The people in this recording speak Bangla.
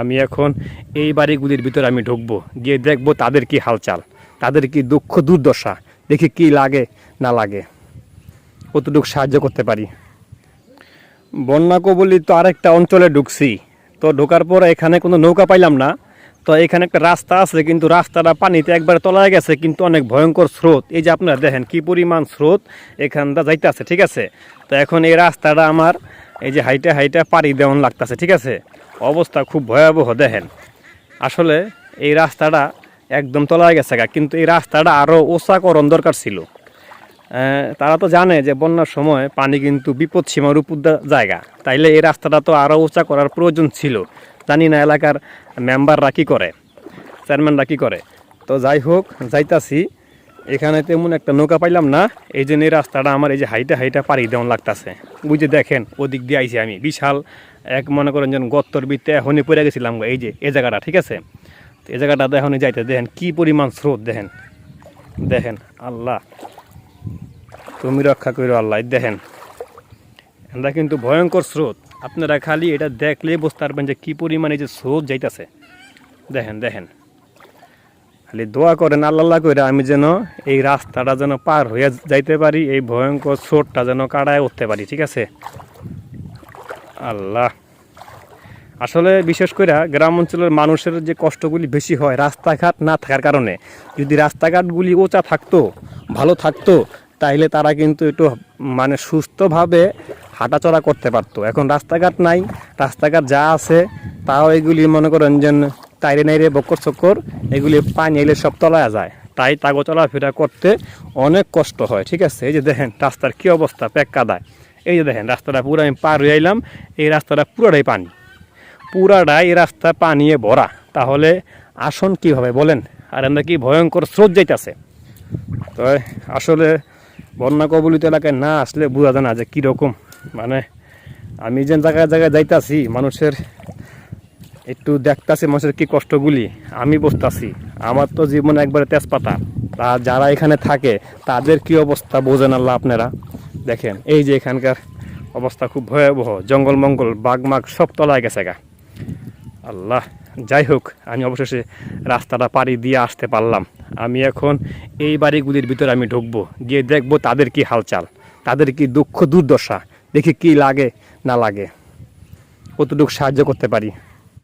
আমি এখন এই বাড়িগুলির ভিতরে আমি ঢুকবো, গিয়ে দেখব তাদের কি হালচাল, তাদের কি দুঃখ দুর্দশা, দেখি কি লাগে, না লাগে। কতটুকু সাহায্য করতে পারি? বন্যা কবলি তো আরেকটা অঞ্চলে ঢুকছি, তো ঢোকার পর এখানে কোনো নৌকা পাইলাম না, তো এখানে একটা রাস্তা আছে, কিন্তু রাস্তাটা পানিতে একবারে তলায় গেছে, কিন্তু অনেক ভয়ঙ্কর স্রোত। এই যে আপনারা দেখেন কি পরিমাণ স্রোত এখানটা যাইতে আছে ঠিক আছে? তো এখন এই রাস্তাটা আমার এই যে হাইটে হাইটে পাড়ি দেওয়ান লাগতেছে, ঠিক আছে? অবস্থা খুব ভয়াবহ, দেখেন। আসলে এই রাস্তাটা একদম তলায় গেছে গা, কিন্তু এই রাস্তাটা আরও ওষাকরণ দরকার ছিল। তারা তো জানে যে বন্যার সময় পানি কিন্তু বিপদ সীমার উপর জায়গা। তাইলে এই রাস্তাটা তো আরও উঁচা করার প্রয়োজন ছিল। জানি না এলাকার মেম্বাররা কী করে, চেয়ারম্যানরা কী করে। তো যাই হোক, যাইতাছি। এখানে তেমন একটা নৌকা পাইলাম না। এই জন্য রাস্তাটা আমার এই যে হাইটা হাইটা পাড়ি দেওয়ান লাগতাছে। বুঝে দেখেন, ওদিক দিয়ে আইছি আমি। বিশাল এক মনে করেন যেন গত্তর বিতে এখনই পড়ে গেছিলাম এই যে এই জায়গাটা, ঠিক আছে? তো এই জায়গাটা এখনই যাইতে, দেখেন কি পরিমাণ স্রোত, দেখেন। দেখেন, আল্লাহ। তুমি রক্ষা করো আল্লাহ দেখেন। এটা কিন্তু ভয়ঙ্কর স্রোত। আপনারা খালি এটা দেখলেই বুঝতে পারবেন যে কী পরিমাণে যে স্রোত যাইতাছে। দেখেন দেখেন। খালি দোয়া করেন আল্লাহ করে আমি যেন এই রাস্তাটা যেন পার হয়ে যাইতে পারি, এই ভয়ঙ্কর স্রোতটা যেন কাটায় উঠতে পারি, ঠিক আছে? আল্লাহ। আসলে বিশেষ করে গ্রাম অঞ্চলের মানুষের যে কষ্টগুলি বেশি হয় রাস্তাঘাট না থাকার কারণে, যদি রাস্তাঘাটগুলি ওচা থাকতো, ভালো থাকতো, তাইলে তারা কিন্তু একটু মানে সুস্থভাবে হাঁটাচলা করতে পারতো। এখন রাস্তাঘাট নাই, রাস্তাঘাট যা আছে, তাও এগুলি মনে করেন যে তাইরে নাইরে বক্কর চক্কর এগুলি পানি এলে সব তলায় যায়। তাই তাগো চলাফেরা করতে অনেক কষ্ট হয়, ঠিক আছে? এই যে দেখেন রাস্তার কী অবস্থা প্যাক কাদায়। এই যে দেখেন রাস্তাটা পুরো আমি পার হয়ে আইলাম, এই রাস্তাটা পুরোটাই পানি। পুরাটাই রাস্তা পানিয়ে ভরা। তাহলে আসন কি হবে বলেন? আর আমরা কি ভয়ঙ্কর স্রোত যাইতেছে? তো আসলে বন্যা কবলিত এলাকায় না আসলে বোঝা যায় না যে কীরকম। মানে আমি যে জায়গায় জায়গায় যাইতাছি, মানুষের একটু দেখতাছি মানুষের কি কষ্টগুলি, আমি বুঝতাছি। আমার তো জীবন একবারে তেজপাতা। তা যারা এখানে থাকে, তাদের কি অবস্থা বোঝেন আল্লাহ আপনারা? দেখেন, এই যে এখানকার অবস্থা খুব ভয়াবহ, জঙ্গল মঙ্গল, বাঘ মাগ সব তলায় গেছে গা। আল্লাহ, যাই হোক, আমি অবশেষে রাস্তাটা পাড়ি দিয়ে আসতে পারলাম। আমি এখন এই বাড়িগুলির ভিতরে আমি ঢুকবো, গিয়ে দেখব তাদের কি হালচাল, তাদের কি দুঃখ দুর্দশা, দেখি কি লাগে, না লাগে। কতটুকু সাহায্য করতে পারি?